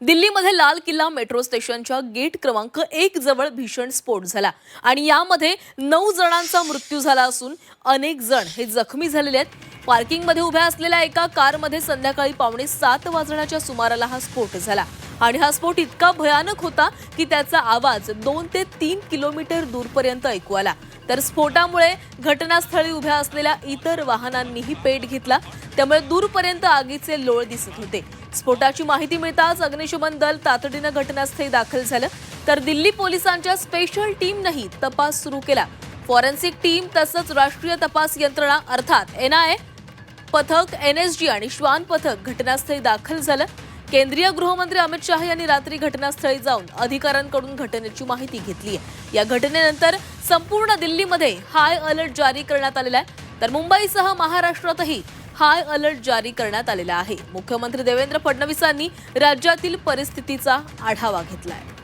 दिल्लीमध्ये लाल किल्ला मेट्रो स्टेशनच्या गेट क्रमांक एक जवळ भीषण स्फोट झाला. आणि यामध्ये नऊ जणांचा मृत्यू झाला असून अनेक जण हे जखमी झालेले आहेत. पार्किंगमध्ये उभ्या असलेल्या एका कारमध्ये संध्याकाळी पावणे सात वाजण्याच्या सुमाराला हा स्फोट झाला. आणि हा स्फोट इतका भयानक होता की त्याचा आवाज दोन ते तीन किलोमीटर दूरपर्यंत ऐकू आला. तर स्फोटामुळे घटनास्थळी उभ्या असलेल्या इतर वाहनांनीही पेट घेतला. त्यामुळे दूरपर्यंत आगीचे लोळ दिसत होते. स्फोटाची माहिती मिळताच अग्निशमन दल तातडीनं घटनास्थळी दाखल झालं. तर दिल्ली पोलिसांच्या स्पेशल टीमनंही तपास सुरू केला. फॉरेन्सिक टीम तसंच राष्ट्रीय तपास यंत्रणा अर्थात एनआयए पथक एनएसजी आणि श्वान पथक घटनास्थळी दाखल झालं. केंद्रीय गृहमंत्री अमित शाह यांनी रात्री घटनास्थळी जाऊन अधिकाऱ्यांकडून घटनेची माहिती घेतली आहे. या घटनेनंतर संपूर्ण दिल्लीमध्ये हाय अलर्ट जारी करण्यात आलेला आहे. तर मुंबईसह महाराष्ट्रातही हाय अलर्ट जारी करण्यात आलेला आहे. मुख्यमंत्री देवेंद्र फडणवीसांनी राज्यातील परिस्थितीचा आढावा घेतला आहे